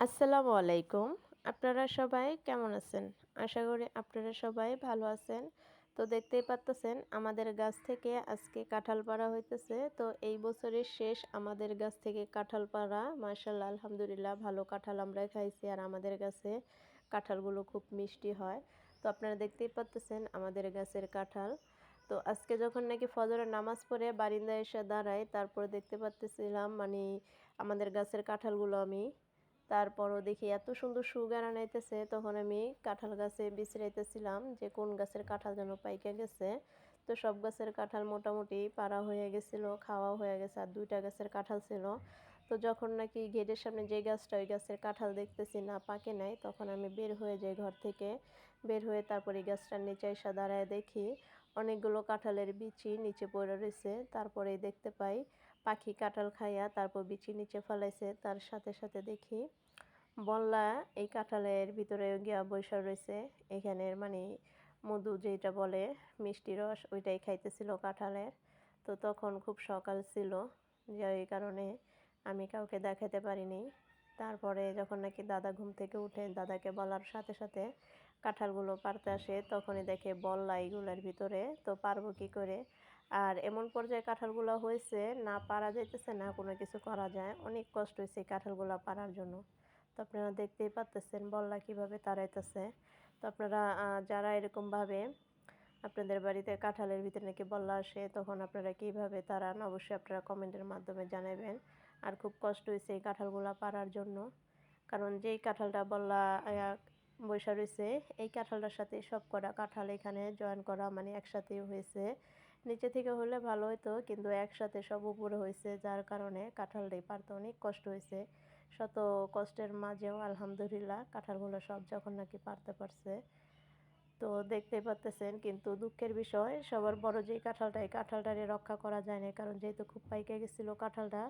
আসসালামু আলাইকুম। আপনারা সবাই কেমন আছেন? আশা করি আপনারা সবাই ভালো আছেন। তো দেখতেই পাচ্তেছেন, আমাদের গাছ থেকে আজকে কাঁঠাল পাড়া হইতেছে। তো এই বছরের শেষ আমাদের গাছ থেকে কাঁঠাল পাড়া। মার্শাল্লাহ আলহামদুলিল্লাহ, ভালো কাঁঠাল আমরা খাইছি আর আমাদের গাছে কাঁঠালগুলো খুব মিষ্টি হয়। তো আপনারা দেখতেই পাচ্তেছেন আমাদের গাছের কাঁঠাল। তো আজকে যখন নাকি ফজরের নামাজ পড়ে বারিন্দা এসে দাঁড়াই তারপরে দেখতে পাচ্তেছিলাম মানে আমাদের গাছের কাঁঠালগুলো আমি তারপরও দেখি এত সুন্দর সুগার আনাইতেছে, তখন আমি কাঁঠাল গাছে বিছড়াইতেছিলাম যে কোন গাছের কাঁঠাল যেন পাইকে গেছে। তো সব গাছের কাঁঠাল মোটামুটি পাড়া হয়ে গেছিল, খাওয়া হয়ে গেছে, আর দুইটা গাছের কাঁঠাল ছিল। তো যখন নাকি গেটের সামনে যে গাছটা, ওই গাছের কাঁঠাল দেখতেছি না, পাকে নাই, তখন আমি বের হয়ে যাই ঘর থেকে। বের হয়ে তারপরে গাছটার নিচে এসে দাঁড়ায় দেখি অনেকগুলো কাঁঠালের বিচি নিচে পড়ে রয়েছে। তারপরে দেখতে পাই পাখি কাঁঠাল খাইয়া তারপর বিচি নিচে ফেলাইছে, তার সাথে সাথে দেখি বল্লা এই কাঁঠালের ভিতরে গিয়া বৈশা রয়েছে এখানের মানে মধু যেটা বলে, মিষ্টি রস, ওইটাই খাইতেছিল কাঁঠালের। তো তখন খুব সকাল ছিল, যে এই কারণে আমি কাউকে দেখাতে পারিনি। তারপরে যখন নাকি দাদা ঘুম থেকে উঠে দাদাকে বলার সাথে সাথে কাঁঠালগুলো পারতে আসে, তখনই দেখে বল্লা এইগুলোর ভিতরে। তো পারব কী করে? আর এমন পর্যায়ে কাঁঠালগুলো হয়েছে, না পারা যাইতেছে, না কোনো কিছু করা যায়। অনেক কষ্ট হয়েছে এই কাঁঠালগুলো পারার জন্য। তো আপনারা দেখতেই পাচ্তেছেন বল্লা কীভাবে তাড়াইতেছে। তো আপনারা যারা এরকমভাবে আপনাদের বাড়িতে কাঁঠালের ভিতরে নাকি বল্লা আসে, তখন আপনারা কীভাবে তাড়ান? অবশ্যই আপনারা কমেন্টের মাধ্যমে জানাবেন। আর খুব কষ্ট হয়েছে এই কাঁঠালগুলো পারার জন্য। কারণ যেই কাঁঠালটা বল্লা বৈশা রয়েছে, এই কাঁঠালটার সাথে সব কটা কাঁঠাল এখানে জয়েন করা মানে একসাথেই হয়েছে। নিচে থেকে হলে ভালো হতো কিন্তু একসাথে সব উপরে হয়েছে যার কারণে কাঁঠালটাই পারতে অনেক কষ্ট হয়েছে শত কষ্টের মাঝেও আলহামদুলিল্লাহ কাঁঠালগুলো সব যখন নাকি পারতে পারছে। তো দেখতেই পাচ্তেছেন কিন্তু দুঃখের বিষয়, সবার বড় যেই কাঁঠালটা, এই কাঁঠালটারে রক্ষা করা যায় না কারণ যেহেতু খুব পাইকে গেছিল কাঁঠালটা,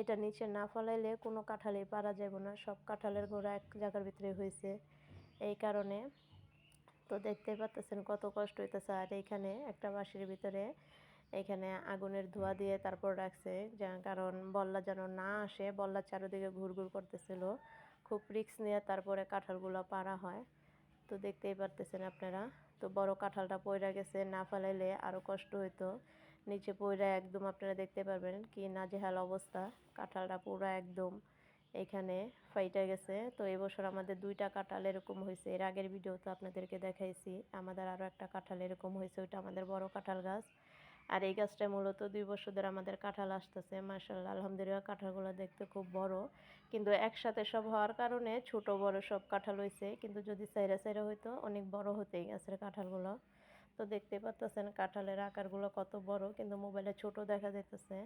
এটা নিচে না ফলাইলে কোনো কাঁঠালেই পারা যাব না, সব কাঁঠালের গোড়া এক জায়গার ভিতরে হয়েছে এই কারণে তো দেখতেই পাচ্তেছেন কত কষ্ট হইতেছে। আর এইখানে একটা বাঁশের ভিতরে এখানে আগুনের ধোয়া দিয়ে তারপর রাখছে কারণ বল্লা যেন না আসে বল্লা চারিদিকে ঘুরঘুর করতেছিল। খুব রিক্স নিয়ে তারপরে কাঁঠালগুলো পাড়া হয়। তো দেখতেই পারতেছেন আপনারা। তো বড় কাঁঠালটা পয়রা গেছে, না ফেলাইলে আরও কষ্ট হইতো। নিচে পয়রা একদম আপনারা দেখতে পারবেন কি নাজেহাল অবস্থা। কাঁঠালটা পুরো একদম এখানে ফাইটা গেছে। তো এবছর আমাদের দুইটা কাঁঠাল এরকম হয়েছে। এর আগের ভিডিও তো আপনাদেরকে দেখাইছি। আমাদের আরও একটা কাঁঠাল এরকম হয়েছে। ওইটা আমাদের বড় কাঁঠাল গাছ। আর এই গাছটা মূলত দুই বছর ধরে আমাদের কাঁঠাল আসতেছে। মার্শাল্লাহ আলহামদুলিল্লাহ কাঁঠালগুলো দেখতে খুব বড়। কিন্তু একসাথে সব হওয়ার কারণে ছোট, বড় সব কাঁঠাল হয়েছে। কিন্তু যদি সাইরা সাইরা হইতো, অনেক বড় হতেই গাছের কাঁঠালগুলো। তো দেখতে পাচ্তেছেন কাঁঠালের আকারগুলো কত বড়। কিন্তু মোবাইলে ছোট দেখা যাইতেছে।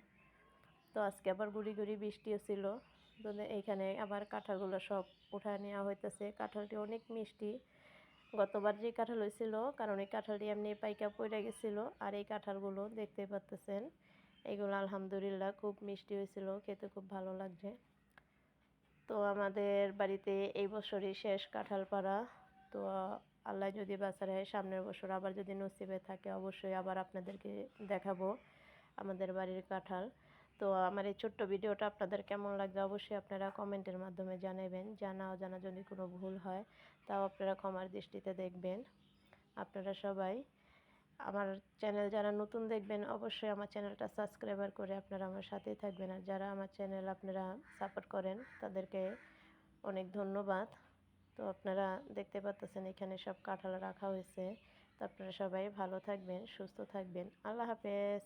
তো আজকে আবার গুড়ি গুড়ি বৃষ্টিও ছিল। তো এইখানে আবার কাঁঠালগুলো সব উঠায় নেওয়া হইতেছে। কাঁঠালটি অনেক মিষ্টি। গতবার যে কাঁঠাল হয়েছিল কারণ এই কাঁঠালটি এমনি পাইকা পড়ে গেছিল, আর এই কাঁঠালগুলো দেখতে পাচ্তেছেন এগুলো আলহামদুলিল্লাহ খুব মিষ্টি হয়েছিল খেতে খুব ভালো লাগছে। তো আমাদের বাড়িতে এই বছরই শেষ কাঁঠাল পাড়া। তো আল্লাহ যদি বাঁচারে সামনের বছর আবার যদি নসিবে থাকে, অবশ্যই আবার আপনাদেরকে দেখাবো আমাদের বাড়ির কাঁঠাল। তো আমার এই ছোট্ট ভিডিওটা আপনাদের কেমন লাগবে অবশ্যই আপনারা কমেন্টের মাধ্যমে জানাবেন। জানা অজানা যদি কোনো ভুল হয়, তাও আপনারা ক্ষমার দৃষ্টিতে দেখবেন। আপনারা সবাই আমার চ্যানেল যারা নতুন দেখবেন, অবশ্যই আমার চ্যানেলটা সাবস্ক্রাইবার করে আপনারা আমার সাথেই থাকবেন। আর যারা আমার চ্যানেল আপনারা সাপোর্ট করেন, তাদেরকে অনেক ধন্যবাদ। তো আপনারা দেখতে পাচ্ছেন এখানে সব কাঁঠাল রাখা হয়েছে। তো আপনারা সবাই ভালো থাকবেন, সুস্থ থাকবেন। আল্লাহ হাফেজ।